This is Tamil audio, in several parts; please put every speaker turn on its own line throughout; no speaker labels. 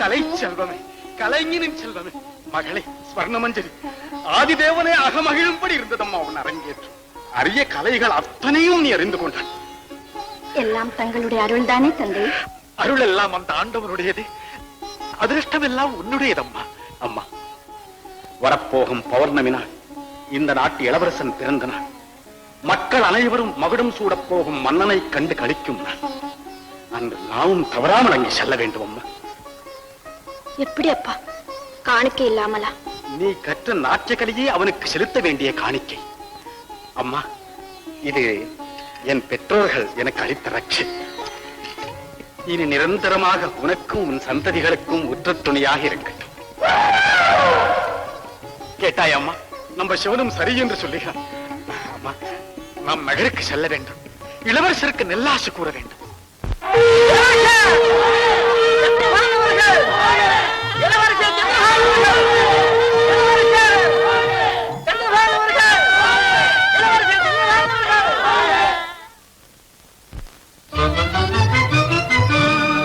கலை செல்வமே கலைஞனின் செல்வமே. மகளே ஸ்வர்ணமஞ்சரி ஆதிதேவனே அகமகிழும்படி இருந்ததம்மா உன் அரங்கேற்றம் அரிய கலைகள் அத்தனையும் நீ அறிந்து கொண்டான்
எல்லாம் தங்களுடைய அருள்தானே தந்தை?
அருள் எல்லாம் அந்த ஆண்டவனுடையது அதிர்ஷ்டம் எல்லாம் உன்னுடையதம்மா. அம்மா வரப்போகும் பௌர்ணமி நாள் இந்த நாட்டு இளவரசன் பிறந்த நாள். மக்கள் அனைவரும் மகுடம் சூடப் போகும் மன்னனை கண்டு கழிக்கும் நாள். அன்று நாமும் தவறாமல் அங்கே செல்ல வேண்டும் அம்மா
எப்படி அப்பா காணிக்கை இல்லாமலா?
நீ கற்ற நாட்டியக்கலையே அவனுக்கு செலுத்த வேண்டிய காணிக்கை. அம்மா இது என் பெற்றோர்கள் எனக்கு அளித்த ரட்சை. இனி நிரந்தரமாக உனக்கும் உன் சந்ததிகளுக்கும் உற்ற துணையாக இருக்கட்டும். கேட்டாய் அம்மா நம்ம சிவனும் சரி என்று சொல்லுகிறான். அம்மா நாம் நகருக்கு செல்ல வேண்டும். இளவரசருக்கு நெல்லாசு கூற வேண்டும்.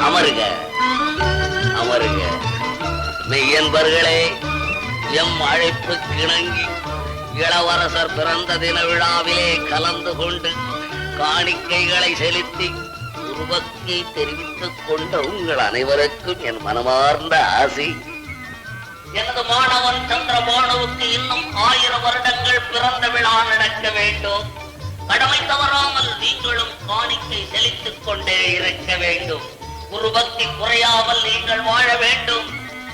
அமருக அமருக மெய்யன்பர்களே எம் அழைப்பு கிணங்கி இளவரசர் பிறந்த தின விழாவிலே கலந்து கொண்டு காணிக்கைகளை செலுத்தி உருவக்கை தெரிவித்துக் கொண்ட உங்கள் அனைவருக்கும் என் மனமார்ந்த ஆசி. எனது மாணவன் சந்திரபானுவுக்கு இன்னும் ஆயிரம் வருடங்கள் பிறந்த விழா நடக்க வேண்டும். கடமை தவறாமல் நீங்களும் காணிக்கை செலுத்திக் கொண்டே இருக்க வேண்டும். குருபக்தி குறையாமல் நீங்கள் வாழ வேண்டும்.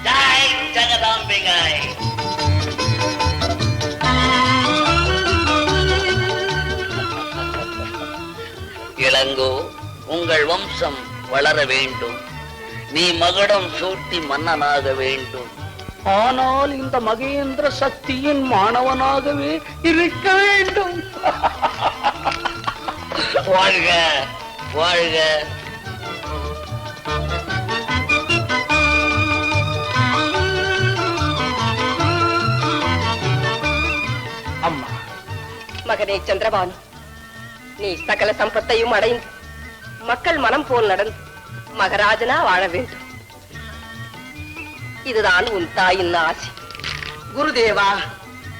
ஜெய் ஜெகதாம்பிகாய் இளங்கோ உங்கள் வம்சம் வளர வேண்டும். நீ மகுடம் சூட்டி மன்னனாக வேண்டும். ஆனால் இந்த மகேந்திர சக்தியின் மாணவனாகவே இருக்க வேண்டும். வாழ்க வாழ்க.
அம்மா.
மகனே சந்திரபானு நீ சகல சம்பத்தையும் அடைந்து மக்கள் மனம் போல் நடந்து மகராஜனா வாழ வேண்டும். இதுதான் உன் தாயின் ஆசி.
குருதேவா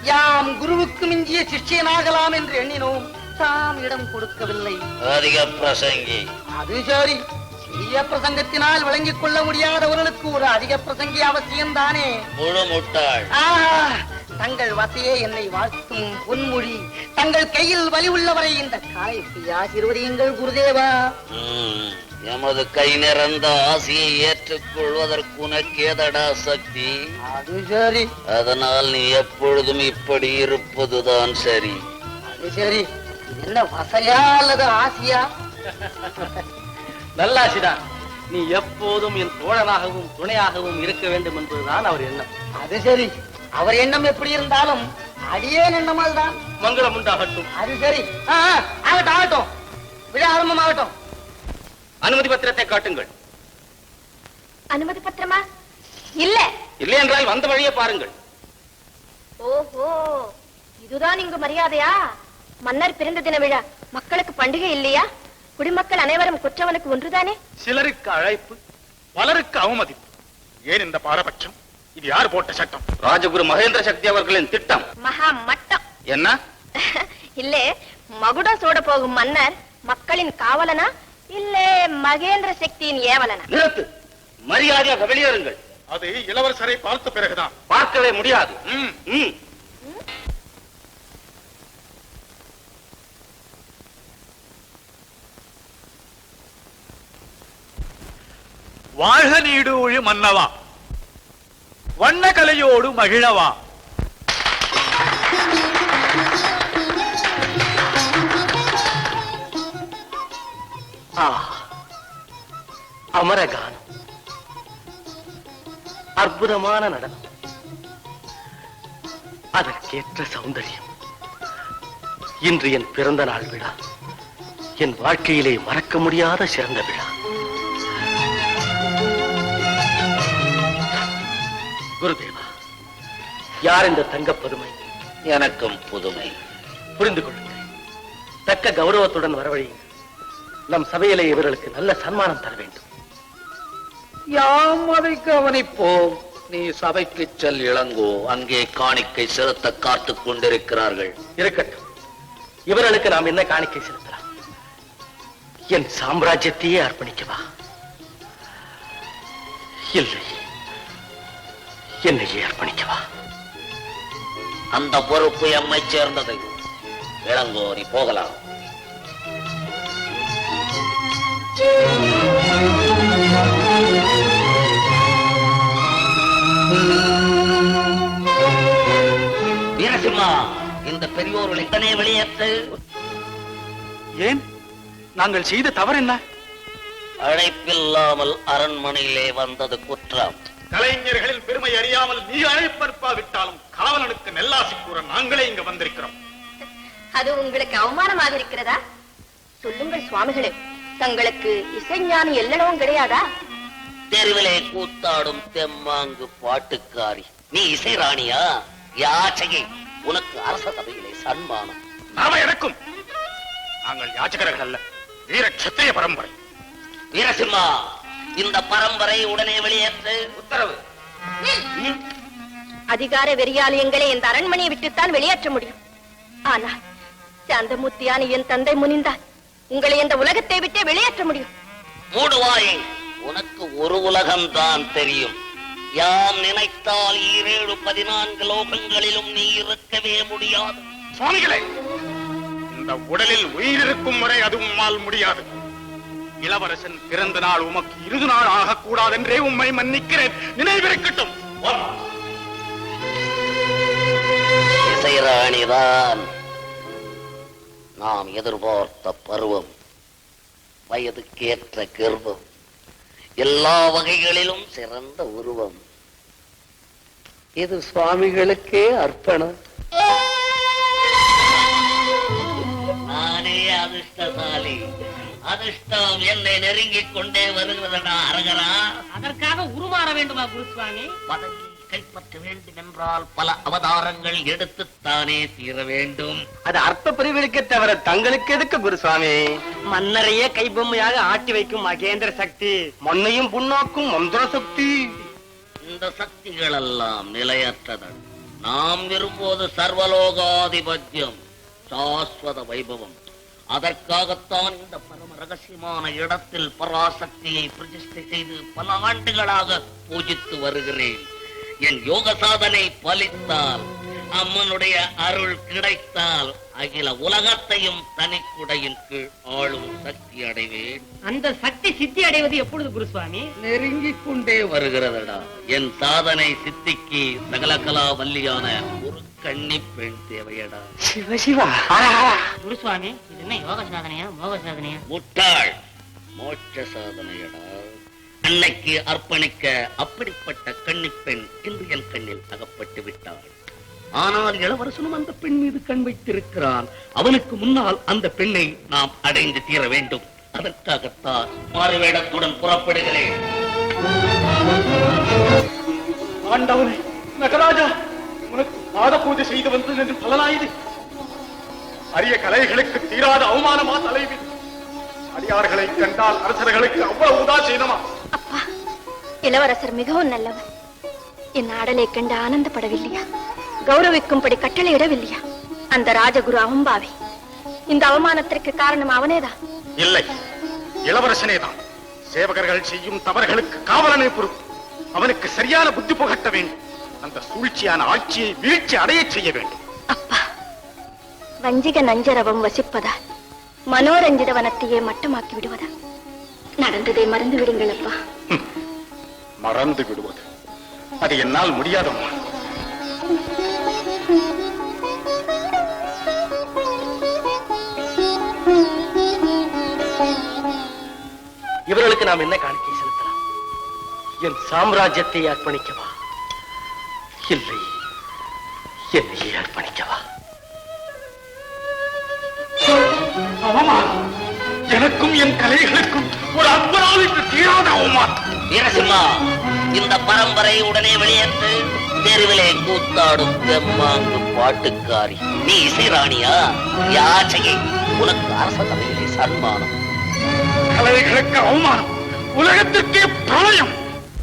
யாம் குருவுக்கு மிஞ்சிய சிஷ்யனாகலாம் என்று எண்ணினோம். தாம் இடம் கொடுக்கவில்லை.
அதிக பிரசங்கி.
அது சரி. சிறிய பிரசங்கத்தினால் விளங்கிக் கொள்ள முடியாதவர்களுக்கு ஒரு அதிக பிரசங்கி அவசியம்தானே.
முழு முட்டாள்
தங்கள் வசையே என்னை வாழ்த்தும் பொன்மொழி. தங்கள் கையில் வலி உள்ளவரை இந்த காலைக்கு ஆசீர்வதியுங்கள் குருதேவா.
எமது கை நிறந்த ஆசையை ஏற்றுக்கொள்வதற்கு உனக்கேதடா சக்தி
அது சரி.
அதனால் நீ எப்பொழுதும் இப்படி இருப்பதுதான் சரி.
அது சரி. என்ன வசையா அல்லது ஆசையா?
நல்லாசிதான் நீ எப்போதும் என் தோழனாகவும் துணையாகவும் இருக்க வேண்டும் என்பதுதான் அவர் எண்ணம்.
அது சரி. அவர் எண்ணம் எப்படி இருந்தாலும் அடியேன் எண்ணமால் தான்
மங்களம் உண்டாகட்டும்.
அது சரி. ஆகட்டும் ஆகட்டும். விழா ஆரம்பம் ஆகட்டும்
அனுமதி பத்திரத்தை காட்டுங்கள்.
அனுமதி பத்திரமா? இல்ல.
இல்லை என்றால் வந்த வழியே பாருங்கள்.
ஓஹோ இதுதான் இங்கு மரியாதையா? மன்னர் பிறந்த தின விழா. மக்களுக்கு பண்டிகை இல்லையா? குடிமக்கள் அனைவரும் குற்றவனுக்கு ஒன்றுதானே?
சிலருக்கு அழைப்பு பலருக்கு அவமதிப்பு. ஏன் இந்த பாரபட்சம்? இது யார் போட்ட சட்டம்?
ராஜகுரு மகேந்திர சக்தி அவர்களின் திட்டம்.
மகா மட்டம்.
என்ன?
இல்லே மகுடம் சூட போகும் மன்னர் மக்களின் காவலனா? இல்லே மகேந்திர சக்தியின் ஏவலனா?
நிறுத்து! மரியாதையாக வெளியேறுங்கள்.
அது இளவரசரை பார்த்த பிறகுதான்.
பார்க்கவே முடியாது.
ம்,
ம்.
வாழ்க நீடூழி மன்னவா. வண்ண கலையோடு மகிழவா.
ஆ. அமரகானம் அற்புதமான நடனம். அதற்கேற்ற சௌந்தரியம். இன்று என் பிறந்த நாள் விழா. என் வாழ்க்கையிலே மறக்க முடியாத சிறந்த விழா. குருதேவா யார் இந்த தங்கப் பதுமை?
எனக்கும் புதுமை.
புரிந்து கொள்ளுங்கள். தக்க கௌரவத்துடன் வரவழையுங்கள். நம் சபையிலே இவர்களுக்கு நல்ல சன்மானம் தர வேண்டும்.
யாம் அதை கவனிப்போம். நீ சபைக்கு செல் இளங்கோ. அங்கே காணிக்கை செலுத்த காத்துக் கொண்டிருக்கிறார்கள்.
இருக்கட்டும். இவர்களுக்கு நாம் என்ன காணிக்கை செலுத்தலாம்? என் சாம்ராஜ்யத்தையே அர்ப்பணிக்கவா இல்லை. என்னையே அர்ப்பணிக்கவா
அந்த பொறுப்பு எம்மை சேர்ந்தது. இளங்கோ நீ போகலாம். வீரசிம்மா இந்த பெரியோர்கள் எத்தனை வெளியேற்று?
ஏன்? நாங்கள் செய்த தவறு என்ன?
அழைப்பில்லாமல் அரண்மனையிலே வந்தது குற்றம்.
கலைஞர்களின் பெருமை அறியாமல் நீ அழைப்பற்பாவிட்டாலும் காவலனுக்கு நெல்லாசி கூற நாங்களே இங்க வந்திருக்கிறோம்.
அது உங்களுக்கு அவமானமாக இருக்கிறதா? சொல்லுங்கள் சுவாமிகளே தங்களுக்கு இசைஞானி எல்லனவும் கிடையாதா?
தெருவிலே கூத்தாடும் தெம்மாங்கு பாட்டுக்காரி. நீ இசை ராணியா? யாச்சகை உனக்கு அரச சபையிலே சன்மானம்.
நாம எனக்கும். நாங்கள் யாச்சகர்கள் அல்ல. வீர பரம்பரை.
வீரசிம்மா இந்த பரம்பரை உடனே வெளியேற்று. உத்தரவு.
அதிகார வெறியாலயங்களை இந்த அரண்மனையை விட்டுத்தான் வெளியேற்ற முடியும். ஆனால் சாந்தமூர்த்தியான என் தந்தை முனிந்தால் உங்களை இந்த உலகத்தை விட்டே வெளியேற்ற முடியும்.
மூடுவாயே உனக்கு ஒரு உலகம்தான் தெரியும். யாம் நினைத்தால் ஈரேழு பதினான்கு லோகங்களிலும் நீ இருக்கவே முடியாது.
சுவாமிகளே இந்த உடலில் உயிர் இருக்கும் வரை அது உம்மால் முடியாது. இளவரசன் பிறந்த நாள் உமக்கு இறுதி நாள் ஆகக்கூடாதென்றே உம்மை மன்னிக்கிறேன். நினைவிருக்கட்டும்.
இசைராணிதான் நாம் எதிர்பார்த்த பருவம் வயதுக்கேற்ற கர்வம். எல்லா வகைகளிலும் சிறந்த உருவம். இது சுவாமிகளுக்கே அர்ப்பணம். நானே அதிர்ஷ்டசாலி. அதிர்ஷ்டம் என்னை நெருங்கிக் கொண்டே வருகிறதா அரகரா?
அதற்காக உருமாற வேண்டுமா குருசுவாமி
கைப்பற்ற வேண்டும் என்றால் பல அவதாரங்கள் எடுத்துத்தானே தீர வேண்டும்.
அது அர்த்த பிரிவிற்கு தவிர தங்களுக்கு எதுக்கு குருசுவாமி
மன்னரையே கைபொம்மையாக ஆட்டி வைக்கும் மகேந்திர சக்தி.
மண்ணையும் புண்ணாக்கும் மந்திர சக்தி.
இந்த சக்திகள் எல்லாம் நிலையற்றதன். நாம் விரும்புவது சர்வலோகாதிபத்தியம் சாஸ்வத வைபவம். அதற்காகத்தான் இந்த பரம ரகசியமான இடத்தில் பராசக்தியை பிரதிஷ்டை செய்து பல ஆண்டுகளாக பூஜித்து வருகிறேன். என் யோக சாதனை பலித்தால் அம்மனுடைய அருள் கிடைத்தால் அகில உலகத்தையும் தனிக்குடையின் கீழ் ஆளும் சக்தி அடைவேன்.
அந்த சக்தி சித்தி அடைவது எப்பொழுது குருசுவாமி?
நெருங்கிக் கொண்டே வருகிறதடா. என் சாதனை சித்திக்கு சகலகலா வல்லியான ஒரு கன்னி பெண் தேவையடா.
சிவ சிவா.
குருசுவாமி இது என்ன யோக சாதனையா மோக சாதனையா?
முட்டாள் மோட்ச சாதனையடா. அன்னைக்கு அர்ப்பணிக்க அப்படிப்பட்ட கன்னி பெண் இன்று என் கண்ணில் அகப்பட்டு விட்டாள். ஆனால் இளவரசனும் அந்த பெண் மீது கண் வைத்திருக்கிறான். அவனுக்கு முன்னால் அந்த பெண்ணை நாம் அடைந்து தீர வேண்டும். அதற்காகத்தான் மாறுவேடத்துடன் புறப்படுகிறேன்.
ஆண்டவனே நகராஜா உனக்கு பாத பூஜை செய்து வந்தது என்று பலனாயுது அரிய கலைகளுக்கு தீராத அவமானமா தலைவி. அடியார்களை கண்டால் அரசர்களுக்கு அவ்வளவு உதாசீனமா?
அப்பா இளவரசர் மிகவும் நல்லவர். என் ஆடலை கண்டு ஆனந்தப்படவில்லையா? கௌரவிக்கும்படி கட்டளையிடவில்லையா? அந்த ராஜகுரு அகம்பாவே இந்த அவமானத்திற்கு காரணம் அவனேதான்.
இல்லை இளவரசனே தான் சேவகர்கள் செய்யும் தவறுகளுக்கு காவலனை பொறுப்பு அவனுக்கு சரியான புத்தி புகட்ட வேண்டும். அந்த சூழ்ச்சியான ஆட்சியை வீழ்ச்சி அடையச் செய்ய வேண்டும்.
அப்பா வஞ்சிக நஞ்சரவம் வசிப்பதால் மனோரஞ்சித வனத்தையே மட்டமாக்கி விடுவதா? நடந்ததை மறந்து விடுங்கள் அப்பா
மறந்து விடுவது. அது என்னால் முடியாதம்மா
இவர்களுக்கு நாம் என்ன காணிக்கை செலுத்தலாம்? என் சாம்ராஜ்யத்தை அர்ப்பணிக்கவா? இல்லை என்னையே அர்ப்பணிக்கவா?
எனக்கும் என் கலைகளுக்கும் ஒரு அற்புதம் தீராத அவமானம்.
வீரசிம்மா இந்த பரம்பரை உடனே வெளியேற்று தெருவிலே கூத்தாடும் தெம்மாங்கு பாட்டுக்காரி. நீ இசைராணியா? யாச்சகை உனக்கு அரச சபையிலே சன்மானம்.
கலைகளுக்கு அவமானம். உலகத்திற்கே பிரளயம்.